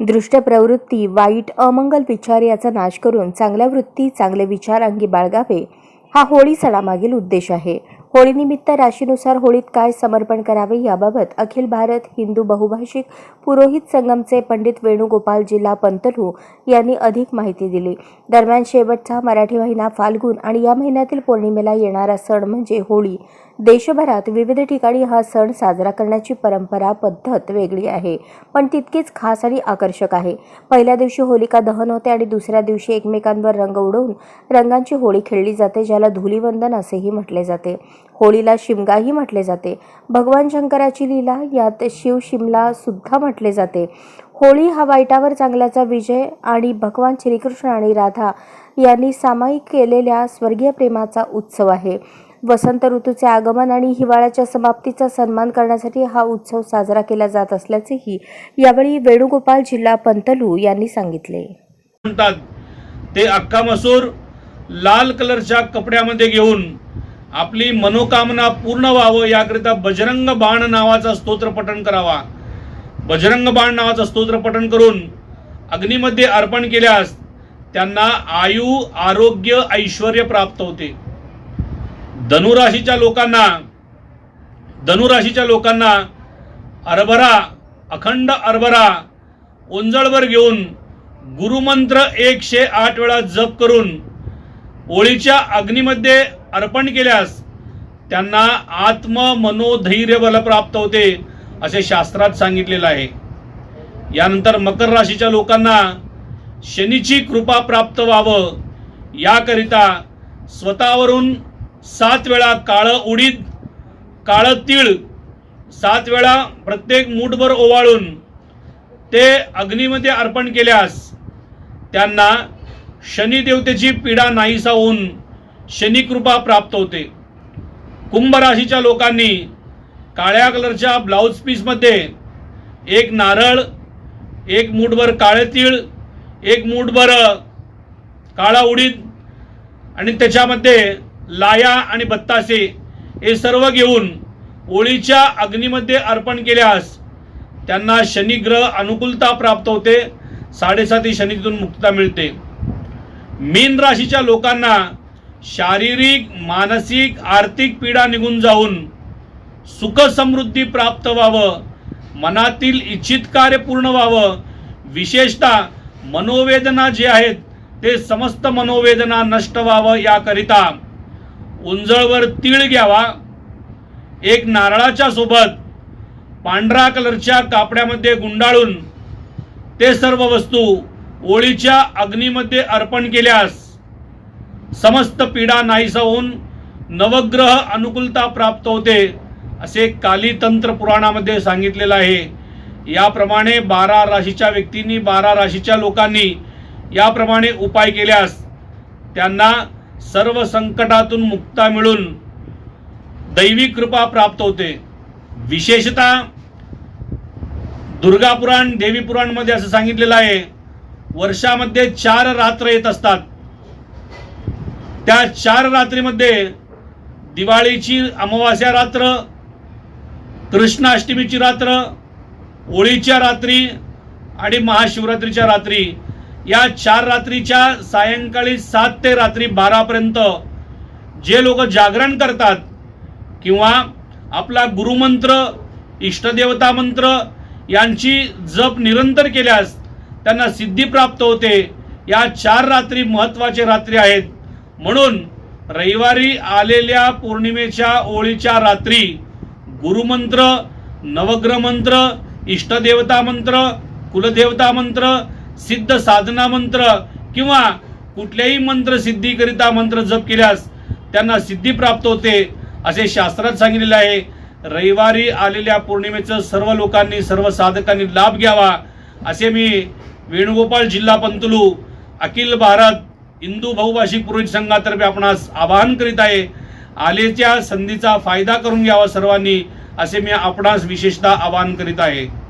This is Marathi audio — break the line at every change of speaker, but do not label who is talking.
दृष्ट प्रवृत्ती वाईट अमंगल विचार याचा नाश करून चांगल्या वृत्ती चांगले विचार अंगी बाळगावे हा होळी सणामागील उद्देश आहे. होळीनिमित्त राशीनुसार होळीत काय समर्पण करावे याबाबत अखिल भारत हिंदू बहुभाषिक पुरोहित संगमचे पंडित वेणुगोपाल जिल्हा पंतलू यांनी अधिक माहिती दिली. दरम्यान शेवटचा मराठी महिना फाल्गुन आणि या महिन्यातील पौर्णिमेला येणारा सण म्हणजे होळी. देशभरात विविध ठिकाणी हा सण साजरा करण्याची परंपरा पद्धत वेगळी आहे पण तितकीच खास आणि आकर्षक आहे. पहिल्या दिवशी होलिका दहन होते आणि दुसऱ्या दिवशी एकमेकांवर रंग उडवून रंगांची होळी खेळली जाते ज्याला धुलीवंदन असेही म्हटले जाते. होळीला शिमगाही म्हटले जाते. भगवान शंकराची लीला यात शिव शिमला सुद्धा म्हटले जाते. होळी हा वाईटावर चांगल्याचा विजय आणि भगवान श्रीकृष्ण आणि राधा यांनी सामायिक केलेल्या स्वर्गीय प्रेमाचा उत्सव आहे. वसंत ऋतूचे आगमन आणि हिवाळ्याच्या समाप्तीचा सन्मान करण्यासाठी हा उत्सव साजरा केला जात असल्याचेही यावेळी वेणुगोपाल जिल्हा पंतलू यांनी सांगितले.
म्हणतात ते अख्खा मसूर लाल कलरच्या कपड्यामध्ये घेऊन आपली मनोकामना पूर्ण व्हावं याकरिता बजरंग बाण नावाचा स्तोत्र पठण करावा. बजरंग बाण नावाचा स्तोत्र पठण करून अग्नीमध्ये अर्पण केल्यास त्यांना आयु आरोग्य ऐश्वर प्राप्त होते. धनुराशीच्या लोकांना धनुराशीच्या लोकांना हरभरा अखंड हरभरा ओंजळवर घेऊन गुरुमंत्र एकशे आठ वेळा जप करून ओळीच्या अग्नीमध्ये अर्पण केल्यास त्यांना आत्म मनोधैर्य बल प्राप्त होते असे शास्त्रात सांगितलेलं आहे. यानंतर मकर राशीच्या लोकांना शनीची कृपा प्राप्त व्हावं याकरिता स्वतःवरून सात वेळा काळं उडीद काळं तीळ सात वेळा प्रत्येक मूठभर ओवाळून ते अग्नीमध्ये अर्पण केल्यास त्यांना शनिदेवतेची पीडा नाहीसा होऊन शनिकृपा प्राप्त होते. कुंभ राशीच्या लोकांनी काळ्या कलरच्या ब्लाऊज पीसमध्ये एक नारळ एक मूठभर काळे तीळ एक मूठभर काळा उडीद आणि त्याच्यामध्ये लाया आणि बत्तासे हे सर्व घेऊन होळीच्या अग्नीमध्ये अर्पण केल्यास त्यांना शनिग्रह अनुकूलता प्राप्त होते. साडेसाती शनीतून मुक्तता मिळते. मीन राशीच्या लोकांना शारीरिक मानसिक आर्थिक पीडा निघून जाऊन सुख समृद्धी प्राप्त व्हावं मनातील इच्छित कार्य पूर्ण व्हावं. विशेषतः मनोवेदना जे आहेत ते समस्त मनोवेदना नष्ट व्हावं याकरिता उंजळवर तीळ घ्यावा. एक नारळाच्या सोबत पांढरा कलरच्या कापड्यामध्ये गुंडाळून ते सर्व वस्तू ओळीच्या अग्नीमध्ये अर्पण केल्यास समस्त पीडा नाहीसा होऊन नवग्रह अनुकूलता प्राप्त होते असे कालीतंत्र पुराणामध्ये सांगितलेलं आहे. याप्रमाणे बारा राशीच्या व्यक्तींनी बारा राशीच्या लोकांनी याप्रमाणे उपाय केल्यास त्यांना सर्व संकटातून मुक्ता मिळून दैवी कृपा प्राप्त होते. विशेषतः दुर्गा पुराण देवी असं सांगितलेलं आहे वर्षामध्ये चार रात्र येत असतात. त्या चार रात्रीमध्ये दिवाळीची अमावास्या रात्र कृष्णाष्टमीची रात्र होळीच्या रात्री आणि महाशिवरात्रीच्या रात्री या चार रात्रीच्या सायंकाळी सात ते रात्री बारापर्यंत जे लोक जागरण करतात किंवा आपला गुरुमंत्र इष्टदेवता मंत्र यांची जप निरंतर केल्यास त्यांना सिद्धी प्राप्त होते. या चार रात्री महत्त्वाचे रात्री आहेत. म्हणून रविवारी आलेल्या पौर्णिमेच्या ओळीच्या रात्री गुरुमंत्र नवग्रह मंत्र इष्टदेवता मंत्र कुलदेवता मंत्र सिद्ध साधना मंत्र किंवा कुठल्याही मंत्र सिद्धीकरिता मंत्र जप केल्यास त्यांना सिद्धी प्राप्त होते असे शास्त्रात सांगितलेले आहे. रविवारी आलेल्या पौर्णिमेचं सर्व लोकांनी सर्व साधकांनी लाभ घ्यावा असे मी वेणुगोपाल जिल्हा पंतलू अखिल भारत हिंदू बहुभाषिक पुरोहित संघातर्फे आपणास आवाहन करीत आहे. आलेच्या संधीचा फायदा करून घ्यावा सर्वांनी असे मी आपणास विशेषतः आवाहन करीत आहे.